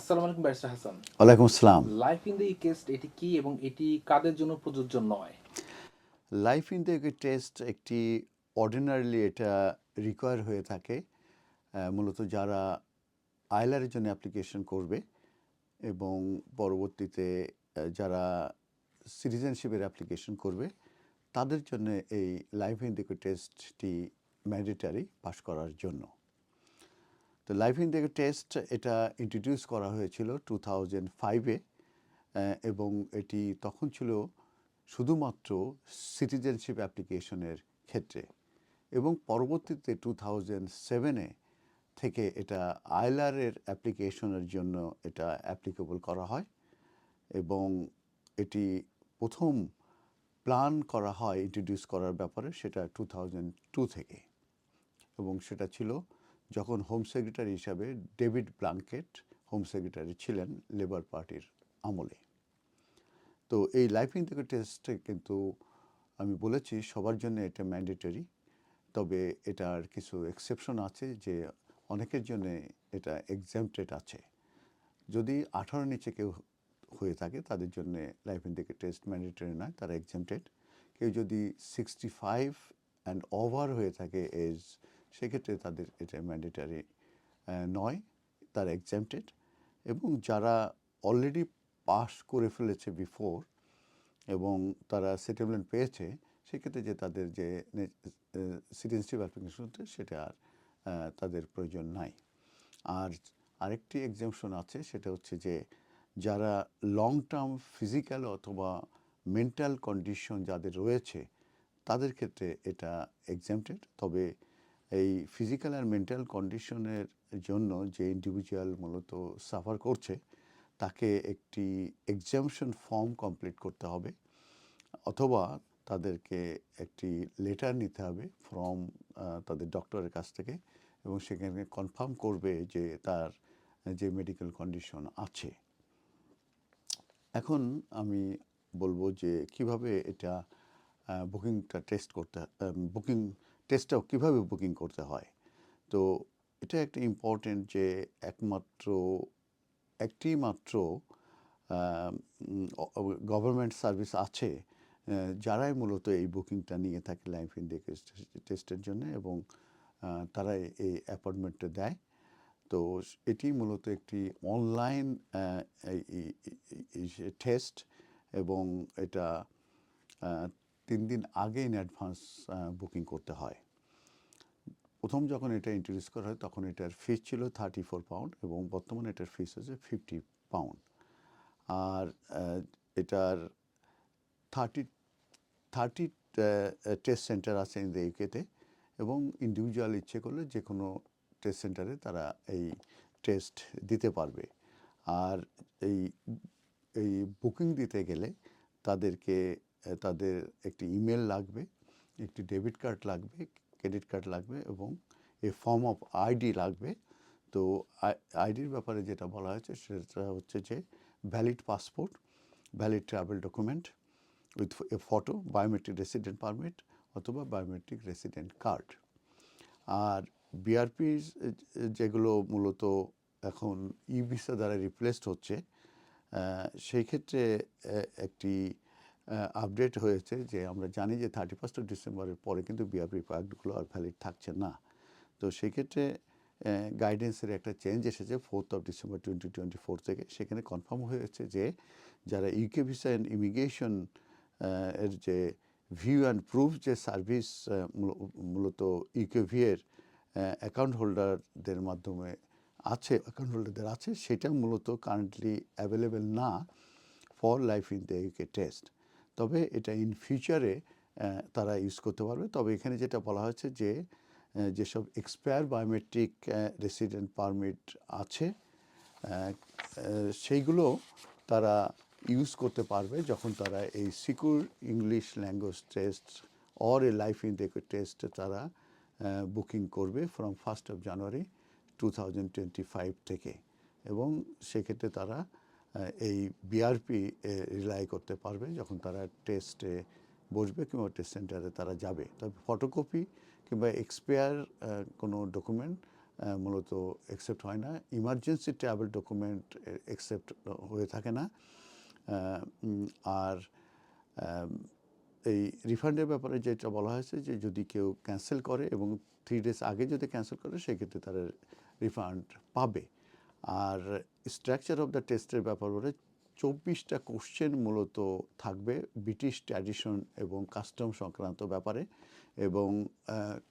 আসসালামু আলাইকুম ব্যারিস্টার হাসান। ওয়ালাইকুম আসসালাম। লাইফ ইন দ্য টেস্ট এটি কি এবং এটি কাদের জন্য প্রযোজ্য নয়? লাইফ ইন দ্য টেস্ট একটি অর্ডিনারিলি এটা রিকোয়ার হয়ে থাকে মূলত যারা আইলারের জন্য অ্যাপ্লিকেশন করবে এবং পরবর্তীতে যারা সিটিজেনশিপের অ্যাপ্লিকেশন করবে তাদের জন্য এই লাইফ ইন দ্য টেস্টটি ম্যান্ডেটারি পাস করার জন্য। তো লাইফ ইন দ্য টেস্ট এটা ইন্ট্রোডিউস করা হয়েছিল টু থাউজেন্ড ফাইভে এবং এটি তখন ছিল শুধুমাত্র সিটিজেনশিপ অ্যাপ্লিকেশনের ক্ষেত্রে। এবং পরবর্তীতে টু থাউজেন্ড সেভেনে থেকে এটা আইলারের অ্যাপ্লিকেশনের জন্য এটা অ্যাপ্লিকেবল করা হয় এবং এটি প্রথম প্ল্যান করা হয় ইন্ট্রোডিউস করার ব্যাপারে সেটা টু থাউজেন্ড টু থেকে। এবং সেটা ছিল যখন হোম সেক্রেটারি হিসাবে ডেভিড ব্লাঙ্কেট হোম সেক্রেটারি ছিলেন লেবার পার্টির আমলে। তো এই লাইফ ইন থেকে টেস্টে কিন্তু আমি বলেছি সবার জন্য এটা ম্যান্ডেটরি তবে এটার কিছু এক্সেপশন আছে যে অনেকের জন্য এটা এক্সামটেড আছে। যদি আঠারো নিচে কেউ হয়ে থাকে, তাদের জন্য লাইফ ইন থেকে টেস্ট ম্যান্ডেটরি নয়, তারা এক্সামটেড কেউ যদি সিক্সটি ফাইভ অ্যান্ড ওভার হয়ে থাকে এজ সেক্ষেত্রে তাদের এটা ম্যান্ডেটারি নয়, তারা এক্সামটেড এবং যারা অলরেডি পাস করে ফেলেছে বিফোর এবং তারা সেটেলমেন্ট পেয়েছে, সেক্ষেত্রে যে তাদের যে সিটিজেনশিপ অ্যাপ্লিকেশন সেটা আর তাদের প্রয়োজন নাই। আর আরেকটি এক্সামশন আছে, সেটা হচ্ছে যে যারা লং টার্ম ফিজিক্যাল অথবা মেন্টাল কন্ডিশন যাদের রয়েছে, তাদের ক্ষেত্রে এটা এক্সামটেড তবে এই ফিজিক্যাল আর মেন্টাল কন্ডিশনের জন্য যে ইন্ডিভিজুয়াল মূলত সাফার করছে, তাকে একটি এক্সামশন ফর্ম কমপ্লিট করতে হবে অথবা তাদেরকে একটি লেটার নিতে হবে ফ্রম তাদের ডক্টরের কাছ থেকে এবং সেখানে কনফার্ম করবে যে তার, যে মেডিকেল কন্ডিশন আছে। এখন আমি বলব যে কীভাবে এটা বুকিংটা টেস্ট করতে বুকিং টেস্টটাও কীভাবে বুকিং করতে হয়? তো এটা একটা ইম্পর্টেন্ট যে একমাত্র একটি মাত্র গভর্নমেন্ট সার্ভিস আছে যারাই মূলত এই বুকিংটা নিয়ে থাকে লাইফ ইন্ডিয়া টেস্টের জন্য এবং তারাই এই অ্যাপয়েন্টমেন্টটা দেয়। তো এটি মূলত একটি অনলাইন টেস্ট এবং এটা তিন দিন আগে ইন অ্যাডভান্স বুকিং করতে হয়। প্রথম যখন এটা ইন্ট্রোডিউস করা হয়, তখন এটার ফিস ছিল থার্টি ফোর পাউন্ড এবং বর্তমানে এটার ফিস হচ্ছে ফিফটি পাউন্ড আর এটার থার্টি থার্টি টেস্ট সেন্টার আছে ইন দ্য ইউকেতে এবং ইন্ডিভিজুয়াল ইচ্ছে করলে যে কোনো টেস্ট সেন্টারে তারা এই টেস্ট দিতে পারবে। আর এই এই বুকিং দিতে গেলে তাদেরকে তাদের একটি ইমেল লাগবে, একটি ডেবিট কার্ড লাগবে, ক্রেডিট কার্ড লাগবে এবং এ ফর্ম অফ আইডি লাগবে। তো আইডির ব্যাপারে যেটা বলা হয়েছে সেটা হচ্ছে যে valid passport, valid travel document with a photo, biometric resident permit অথবা বায়োমেট্রিক রেসিডেন্ট কার্ড। আর বিআরপি যেগুলো মূলত এখন ই ভিসা দ্বারা রিপ্লেসড হচ্ছে সেই ক্ষেত্রে একটি আপডেট হয়েছে যে আমরা জানি যে থার্টি ফার্স্ট ডিসেম্বরের পরে কিন্তু বিআরপি কার্ডগুলো আর ভ্যালিড থাকছে না। তো সেক্ষেত্রে গাইডেন্সের একটা চেঞ্জ এসেছে fourth of December twenty twenty four থেকে। সেখানে কনফার্ম হয়েছে যে যারা ইউকে ভিসা অ্যান্ড ইমিগ্রেশন এর যে ভিউ অ্যান্ড প্রুফ যে সার্ভিস মূলত ইউকেভি এর অ্যাকাউন্ট হোল্ডারদের মাধ্যমে আছে অ্যাকাউন্ট হোল্ডারদের আছে, সেটা মূলত কারেন্টলি অ্যাভেলেবেল না for life in the UK test তবে এটা ইন ফিউচারে তারা ইউজ করতে পারবে। তবে এখানে যেটা বলা হয়েছে যে যেসব এক্সপায়ার বায়োমেট্রিক রেসিডেন্ট পারমিট আছে সেইগুলো তারা ইউজ করতে পারবে যখন তারা এই secure English language test or a life in test তারা বুকিং করবে from first of January two thousand twenty five থেকে। এবং সেক্ষেত্রে তারা এই বিআরপি রিলাই করতে পারবে যখন তারা টেস্টে বসবে কিংবা টেস্ট সেন্টারে তারা যাবে। তবে ফটোকপি কিংবা এক্সপায়ার কোনো ডকুমেন্ট মূলত অ্যাকসেপ্ট হয় না। ইমার্জেন্সি ট্রাভেল ডকুমেন্ট অ্যাকসেপ্ট হয়ে থাকে না। আর এই রিফান্ডের ব্যাপারে যেটা বলা হয়েছে যে যদি কেউ ক্যান্সেল করে এবং থ্রি ডেজ আগে যদি ক্যান্সেল করে, সেক্ষেত্রে তারা রিফান্ড পাবে। আর স্ট্রাকচার অফ দ্য টেস্টের ব্যাপার বলে চব্বিশটা কোশ্চেন মূলত থাকবে ব্রিটিশ ট্র্যাডিশন এবং কাস্টম সংক্রান্ত ব্যাপারে এবং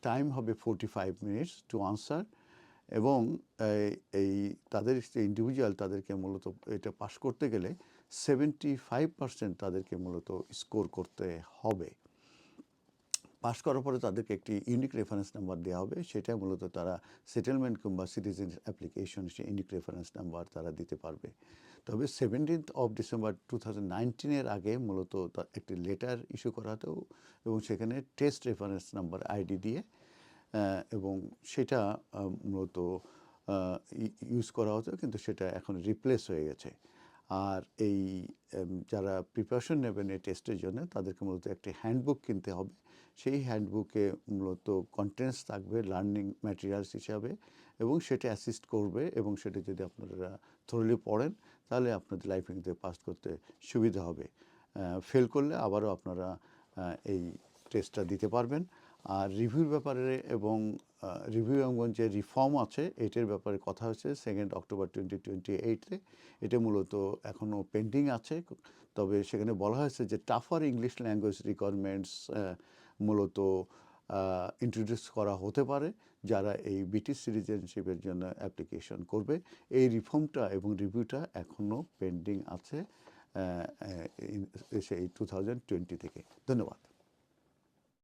টাইম হবে forty five minutes to answer এবং এই- তাদের যে ইন্ডিভিজুয়াল তাদেরকে মূলত এটা পাশ করতে গেলে সেভেন্টি ফাইভ পার্সেন্ট তাদেরকে মূলত স্কোর করতে হবে। পাশ করার পরে তাদেরকে একটি ইউনিক রেফারেন্স নাম্বার দেওয়া হবে। সেটা মূলত তারা সেটেলমেন্ট কিংবা সিটিজেন অ্যাপ্লিকেশন সে ইউনিক রেফারেন্স নাম্বার তারা দিতে পারবে। তবে seventeenth of December two thousand নাইনটিনের আগে মূলত একটি লেটার ইস্যু করা হতো এবং সেখানে টেস্ট রেফারেন্স নাম্বার আইডি দিয়ে এবং সেটা মূলত ইউজ করা হতো, কিন্তু সেটা এখন রিপ্লেস হয়ে গেছে। আর এই যারা প্রিপারেশন নেবেন এই টেস্টের জন্য, তাদেরকে মূলত একটি হ্যান্ডবুক কিনতে হবে। সেই হ্যান্ডবুকে মূলত কন্টেন্টস থাকবে লার্নিং ম্যাটেরিয়ালস হিসাবে, এবং সেটা অ্যাসিস্ট করবে এবং সেটা যদি আপনারা থরলি পড়েন, তাহলে আপনাদের লাইফিংতে পাস করতে সুবিধা হবে। ফেল করলে আবারও আপনারা এই টেস্টটা দিতে পারবেন। আর রিভিউর ব্যাপারে এবং রিভিউ এবং যে রিফর্ম আছে এটার ব্যাপারে কথা হয়েছে সেকেন্ড অক্টোবর টোয়েন্টি টোয়েন্টি এইটে এটা মূলত এখনও পেন্ডিং আছে। তবে সেখানে বলা হয়েছে যে টাফার ইংলিশ ল্যাঙ্গুয়েজ রিকোয়ারমেন্টস মূলত ইন্ট্রোডিউস করা হতে পারে যারা এই ব্রিটিশ সিটিজেনশিপের জন্য অ্যাপ্লিকেশন করবে। এই রিফর্মটা এবং রিভিউটা এখনও পেন্ডিং আছে সেই টু থাউজেন্ড টোয়েন্টি থেকে। ধন্যবাদ।